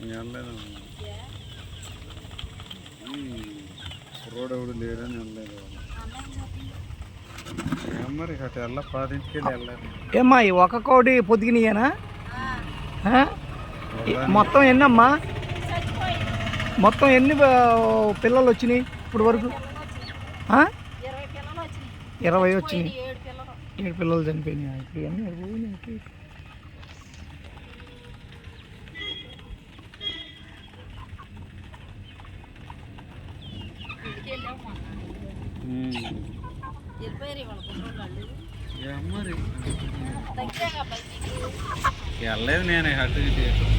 వెళ్ళలేదు రోడ్ ఎవడు లేడని వెళ్ళలేదు మరి అటు వెళ్ళ వెళ్ళి వెళ్ళలేదు ఏమ్మా ఈ ఒక కోడి పొదిగినాయేనా? మొత్తం ఎన్నమ్మా? మొత్తం ఎన్ని పిల్లలు వచ్చినాయి ఇప్పుడు వరకు? ఇరవై వచ్చినాయి. ఏడు పిల్లలు. చనిపోయినాయి. ఇప్పుడు వెళ్ళలేదు నేను అటు ఇటు